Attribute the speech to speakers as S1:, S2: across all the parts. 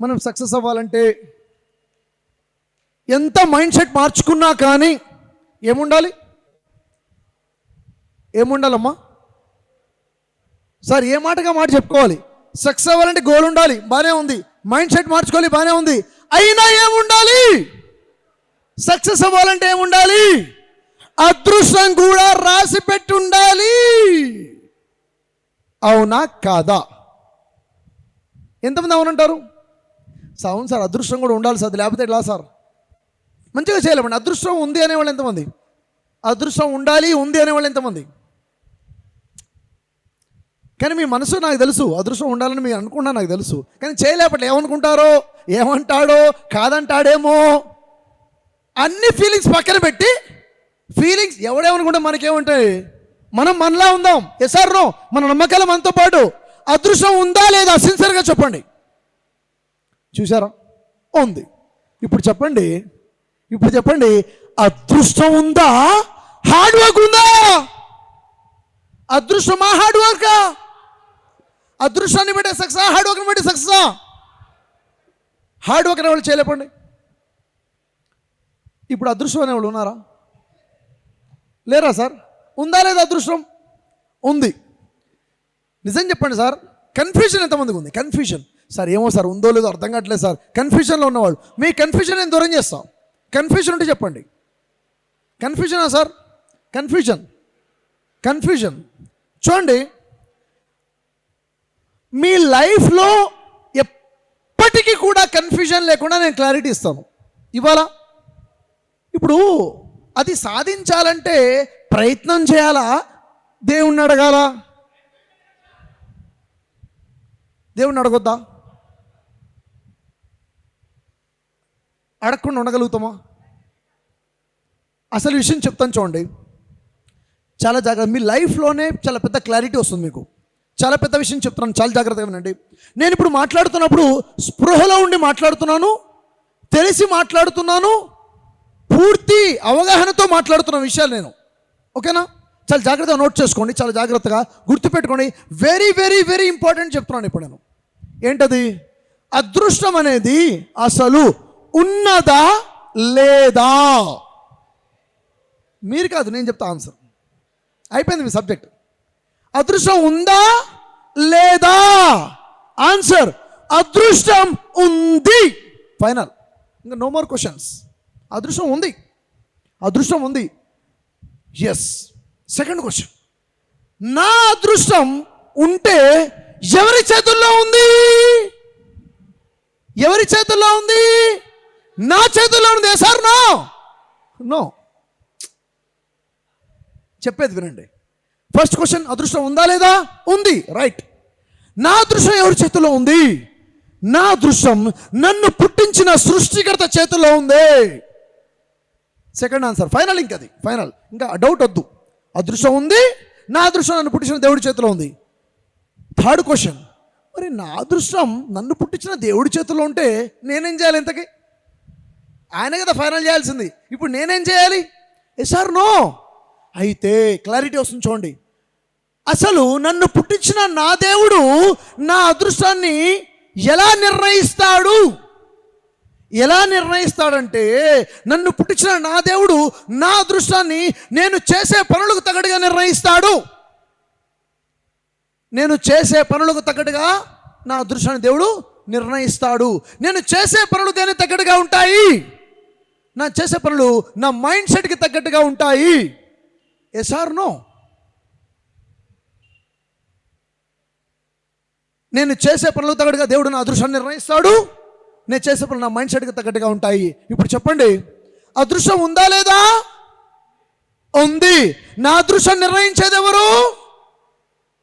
S1: మనం సక్సెస్ అవ్వాలంటే ఎంత మైండ్ సెట్ మార్చుకున్నా కానీ ఏముండాలి? ఏముండాలమ్మా? సార్ ఏ మాటగా మాట చెప్పుకోవాలి? సక్సెస్ అవ్వాలంటే గోల్ ఉండాలి బాగానే ఉంది. మైండ్ సెట్ మార్చుకోవాలి బాగానే ఉంది. అయినా ఏముండాలి? సక్సెస్ అవ్వాలంటే ఏముండాలి? అదృష్టం కూడా రాసి పెట్టి ఉండాలి. అవునా కాదా? ఎంతమంది అవునంటారు? అవును సార్ అదృష్టం కూడా ఉండాలి సార్ అది. లేకపోతే ఎలా సార్? మంచిగా చేయలేమండి. అదృష్టం ఉంది అనేవాళ్ళు ఎంతమంది? అదృష్టం ఉండాలి ఉంది అనేవాళ్ళు ఎంతమంది? కానీ మీ మనసు నాకు తెలుసు. అదృష్టం ఉండాలని మీరు అనుకున్నా నాకు తెలుసు. కానీ చేయలేపట్లే. ఏమనుకుంటారో? ఏమంటాడో? కాదంటాడేమో? అన్ని ఫీలింగ్స్ పక్కన పెట్టి ఫీలింగ్స్ ఎవడేమనుకుంటే మనకేముంటాయి? మనం మనలా ఉందాం. ఎసార్ మన నమ్మకాలు మనతో పాటు. అదృష్టం ఉందా లేదా? సిన్సియర్గా చెప్పండి. చూసారా ఉంది. ఇప్పుడు చెప్పండి. ఇప్పుడు చెప్పండి. అదృష్టం ఉందా? హార్డ్ వర్క్ ఉందా? అదృష్టమా? హార్డ్ వర్కా అదృష్టాన్ని బట్టి సక్సెస్ హార్డ్ వర్క్ని బట్టి సక్సెస్ హార్డ్ వర్క్ అనే వాళ్ళు చేయలేపండి ఇప్పుడు అదృష్టం అనే వాళ్ళు ఉన్నారా? లేరా సార్? ఉందా లేదా అదృష్టం? ఉంది. నిజం చెప్పండి సార్. కన్ఫ్యూజన్ ఎంతమందికి ఉంది? కన్ఫ్యూజన్ సార్ ఏమో సార్ ఉందో లేదో అర్థం కావట్లేదు సార్. కన్ఫ్యూజన్లో ఉన్నవాళ్ళు. మీ కన్ఫ్యూజన్ నేను దూరం చేస్తాం. కన్ఫ్యూజన్ ఉంటే చెప్పండి. కన్ఫ్యూజనా సార్? కన్ఫ్యూజన్ కన్ఫ్యూజన్ చూడండి. మీ లైఫ్లో ఎప్పటికీ కూడా కన్ఫ్యూజన్ లేకుండా నేను క్లారిటీ ఇస్తాను. ఇవాళ ఇప్పుడు అది సాధించాలంటే ప్రయత్నం చేయాలా? దేవుణ్ణి అడగాల? దేవుణ్ణి అడగొద్దా? అడగకుండా ఉండగలుగుతామా? అసలు విషయం చెప్తాను చూడండి. చాలా జాగ్రత్త మీ లైఫ్లోనే చాలా పెద్ద క్లారిటీ వస్తుంది మీకు. చాలా పెద్ద విషయం చెప్తున్నాను చాలా జాగ్రత్తగా వినండి. నేను ఇప్పుడు మాట్లాడుతున్నప్పుడు స్పృహలో ఉండి మాట్లాడుతున్నాను తెలిసి మాట్లాడుతున్నాను పూర్తి అవగాహనతో మాట్లాడుతున్న విషయాలు నేను. ఓకేనా? చాలా జాగ్రత్తగా నోట్ చేసుకోండి చాలా జాగ్రత్తగా గుర్తుపెట్టుకోండి. వెరీ వెరీ వెరీ ఇంపార్టెంట్ చెప్తున్నాను ఇప్పుడు నేను. ఏంటది? అదృష్టం అనేది అసలు ఉన్నదా లేదా? మీరు కాదు నేను చెప్తా ఆన్సర్. అయిపోయింది మీ సబ్జెక్ట్. అదృష్టం ఉందా లేదా? ఆన్సర్ అదృష్టం ఉంది. ఫైనల్ ఇంకా నో మోర్ క్వశ్చన్స్ అదృష్టం ఉంది. అదృష్టం ఉంది. ఎస్ సెకండ్ క్వశ్చన్ నా అదృష్టం ఉంటే ఎవరి చేతుల్లో ఉంది? ఎవరి చేతుల్లో ఉంది? నా చేతుల్లో ఉంది సార్ నో! నో. చెప్పేది వినండి. ఫస్ట్ క్వశ్చన్ అదృష్టం ఉందా లేదా? ఉంది రైట్ నా అదృష్టం ఎవరి చేతిలో ఉంది? నా అదృష్టం నన్ను పుట్టించిన సృష్టికర్త చేతిలో ఉంది. సెకండ్ ఆన్సర్ ఫైనల్ ఇంక అది ఫైనల్ ఇంకా డౌట్ వద్దు. అదృష్టం ఉంది నా అదృష్టం నన్ను పుట్టించిన దేవుడి చేతిలో ఉంది. థర్డ్ క్వశ్చన్ మరి నా అదృష్టం నన్ను పుట్టించిన దేవుడి చేతిలో ఉంటే నేనేం చేయాలి ఇంతకి? ఆయన కదా ఫైనల్ చేయాల్సింది. ఇప్పుడు నేనేం చేయాలి? Sir no. అయితే క్లారిటీ వస్తుంది చూడండి. అసలు నన్ను పుట్టించిన నా దేవుడు నా అదృష్టాన్ని ఎలా నిర్ణయిస్తాడు? ఎలా నిర్ణయిస్తాడంటే నన్ను పుట్టించిన నా దేవుడు నా అదృష్టాన్ని నేను చేసే పనులకు తగ్గట్టుగా నిర్ణయిస్తాడు. నేను చేసే పనులకు తగ్గట్టుగా నా అదృష్టాన్ని దేవుడు నిర్ణయిస్తాడు. నేను చేసే పనులు దేని తగ్గట్టుగా ఉంటాయి? నా చేసే పనులు నా మైండ్ సెట్కి తగ్గట్టుగా ఉంటాయి. ఎస్ఆర్ నో నేను చేసే పనులకు తగ్గట్టుగా దేవుడు నా అదృష్టాన్ని నిర్ణయిస్తాడు. నేను చేసే పనులు నా మైండ్ సెట్కి తగ్గట్టుగా ఉంటాయి. ఇప్పుడు చెప్పండి అదృష్టం ఉందా లేదా? ఉంది. నా అదృష్టం నిర్ణయించేది ఎవరు?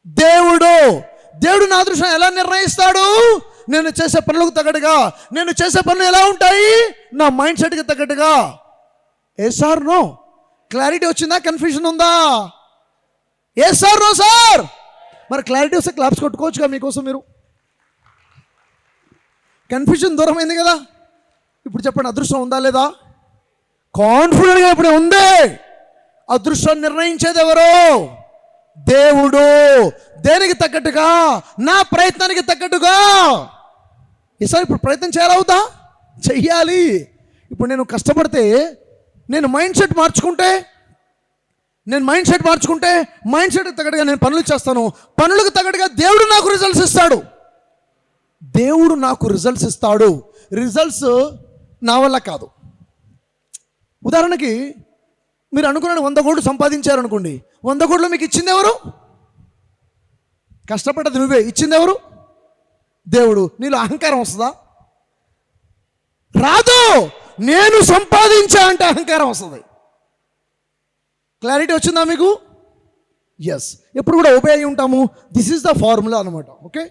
S1: దేవుడు. దేవుడు నా అదృష్టం ఎలా నిర్ణయిస్తాడు? నేను చేసే పనులకు తగ్గట్టుగా నేను చేసే పనులు ఎలా ఉంటాయి? నా మైండ్ సెట్కి తగ్గట్టుగా. ఏ సార్ నో. క్లారిటీ వచ్చిందా? కన్ఫ్యూజన్ ఉందా? ఏ సార్ నో సార్. మరి క్లారిటీ వస్తే క్లాప్స్ కొట్టుకోవచ్చుగా మీకోసం మీరు. కన్ఫ్యూజన్ దూరమైంది కదా. ఇప్పుడు చెప్పండి అదృష్టం ఉందా లేదా? కాన్ఫిడెంట్గా ఇప్పుడు ఉంది. అదృష్టం నిర్ణయించేది ఎవరు? దేవుడు. దేనికి తగ్గట్టుగా? నా ప్రయత్నానికి తగ్గట్టుగా? ఈసారి ఇప్పుడు ప్రయత్నం చేయాలవుతా? చెయ్యాలి. ఇప్పుడు నేను కష్టపడితే నేను మైండ్ సెట్ మార్చుకుంటే నేను మైండ్ సెట్ మార్చుకుంటే మైండ్ సెట్కి తగ్గట్టుగా నేను పనులు చేస్తాను. పనులకు తగ్గట్టుగా దేవుడు నాకు రిజల్ట్స్ ఇస్తాడు. దేవుడు నాకు రిజల్ట్స్ ఇస్తాడు. రిజల్ట్స్ నా వల్ల కాదు. ఉదాహరణకి మీరు అనుకున్న వంద కోట్లు సంపాదించారు అనుకోండి వంద కోట్లు మీకు ఇచ్చింది ఎవరు? కష్టపడ్డది నువ్వే. ఇచ్చింది ఎవరు? దేవుడు. నీలో అహంకారం వస్తుందా? రాదు. నేను సంపాదించా అంటే అహంకారం వస్తుంది. క్లారిటీ వచ్చిందా మీకు? ఎస్ ఎప్పుడు కూడా ఒబే అయి ఉంటాము. దిస్ ఈజ్ ద ఫార్ములా అనమాట ఓకే